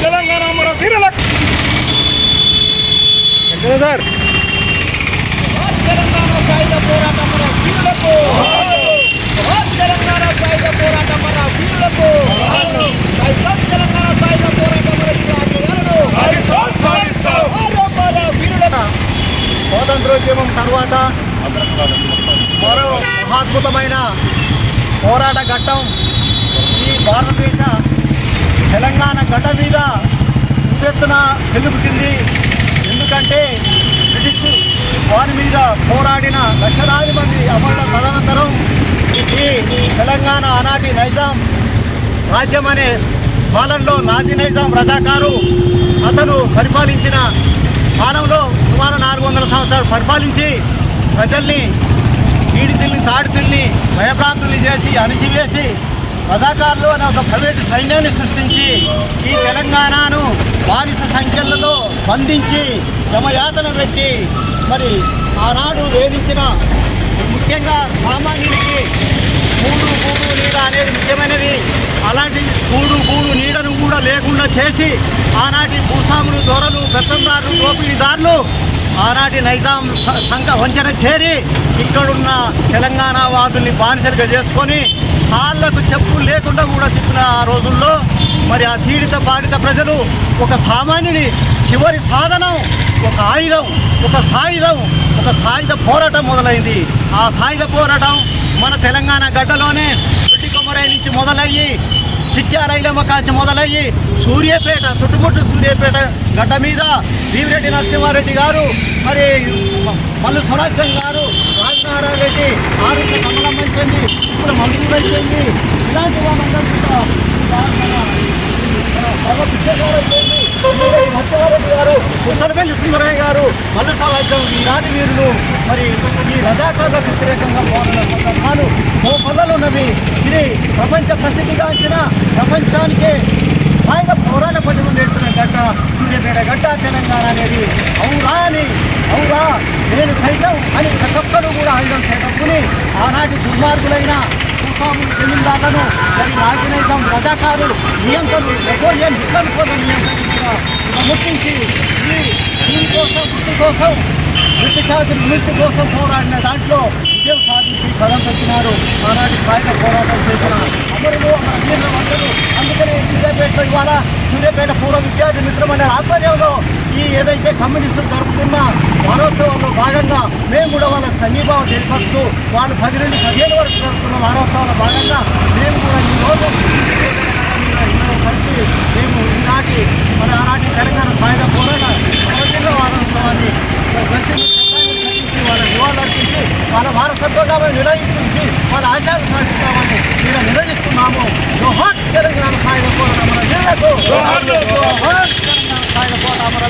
తెలంగాణ మన వీరుల సార్. తెలంగాణ సాయుధ పోరాటం మన వీరులకు. తెలంగాణ సాయుధ పోరాటం మన వీరులకు. తెలంగాణ సాయుధ పోరాటం మన వీరులను స్వాతంత్రోద్యమం తర్వాత మరో మహాద్భుతమైన పోరాట ఘట్టం ఈ భారతదేశ తెలంగాణ గడ్డ మీద ఉవ్వెత్తున వెలుగుతుంది. ఎందుకంటే బ్రిటిష్ వారి మీద పోరాడిన లక్షలాది మంది అమరుల తదనంతరం ఈ తెలంగాణ ఆనాటి నైజాం రాజ్యం అనే పాలనలో నాజీ నైజాం రజాకారు అతను పరిపాలించిన కాలంలో సుమారు నాలుగు వందల సంవత్సరాలు పరిపాలించి ప్రజల్ని ఈడితిల్ని తాడితిల్ని భయభ్రాంతులు చేసి అణిచివేసి రజాకారులు అనే ఒక ప్రైవేటు సైన్యాన్ని సృష్టించి ఈ తెలంగాణను బానిస సంఖ్యలలో బంధించి యమయాతన పెట్టి మరి ఆనాడు వేధించిన ముఖ్యంగా సామాన్యుడికి కూడు గూడు నీడ అనేది ముఖ్యమైనవి అలాంటి కూడు గూడు నీడను కూడా లేకుండా చేసి ఆనాటి భూస్వాములు దొరలు పెత్తందారులు దోపిడీదారులు ఆనాటి నైజాం సంఘ వంచన చేరి ఇక్కడున్న తెలంగాణ వాదుల్ని బానిసలుగా చేసుకొని కాళ్ళకు చెప్పు లేకుండా కూడా తిప్పిన ఆ రోజుల్లో మరి ఆ తీడిత బాధిత ప్రజలు ఒక సామాన్యుని చివరి సాధనం ఒక ఆయుధం ఒక సాయుధం ఒక సాయుధ పోరాటం మొదలైంది. ఆ సాయుధ పోరాటం మన తెలంగాణ గడ్డలోనే దొడ్డి కొమరై నుంచి మొదలయ్యి చిట్యాలైలమ్మ కాంచి మొదలయ్యి సూర్యాపేట చుట్టుముట్టు సూర్యాపేట గడ్డ మీద భీమిరెడ్డి నరసింహారెడ్డి గారు మరి మల్లు స్వరాజ్యం గారు రాజనారాయణ రెడ్డి ఆరోగ్య కమలం అయిపోయింది ఇప్పుడు మందులు అయిపోయింది ఇలాంటి వాళ్ళందరూ గారు ముసలిపల్లి సుందరయ్య గారు మల్ల సామ్రాజ్యం ఈ రాజు వీరులు. మరి ఈ రజాకారులకు వ్యతిరేకంగా పోరాడిన ఓ పనులు ఉన్నవి. ఇది ప్రపంచ ప్రసిద్ధిగాంచిన ప్రపంచానికే సాయుధ పోరాట పట్టుకుని నేర్పిన గడ్డ సూర్యపేట గడ్డ తెలంగాణ అనేది అవురా అని అవురా. నేను సైతం అని ప్రతి ఒక్కరు కూడా ఆయుధం చేతక్కుని ఆనాటి దుర్మార్గులైన భూస్వాములు జమీందారులను మరి నాశనైజం రజాకారులు నియంత్రణ నెపోలియన్ హిట్లర్ కోసం నియంత్రించిన ముట్టించి ఈ దీనికోసం వృత్తి కోసం బ్రిటిష్ విముక్తి కోసం పోరాడిన దాంట్లో విజయం సాధించి బలం పెట్టినారు ఆనాటి సాయుధ పోరాటం చేసిన అమరులు మన వీరుల అందరూ అందుకని సూర్యాపేటలో ఇవాళ సూర్యాపేట పూర్వ విద్యార్థి మిత్రమనే ఆధ్వర్యంలో ఈ ఏదైతే కమ్యూనిస్టులు జరుపుకున్న వారోత్సవంలో భాగంగా మేము కూడా వాళ్ళకి సమీపం తెలియపరుస్తూ వాళ్ళు పది నుండి పదిహేను వరకు జరుపుకున్న వారోత్సవంలో భాగంగా మేము కూడా ఈరోజు కలిసి మేము ఈనాటి మన ఆనాటి తెలంగాణ సాయుధ పోరాట వారోత్సవాన్ని ప్రతి చట్టాన్ని ఖండించి వాళ్ళ వాళ్ళ వారసత్వంగా మేము నిర్వహించి వాళ్ళ ఆశాలు సాధిస్తామని గట్టిగా నిలదీస్తున్నాము. జోహార్ తెలంగాణ సాయుధ పోరాట మన వీళ్ళకు జోహార్ తెలంగాణ సాయుధ పోరాట మన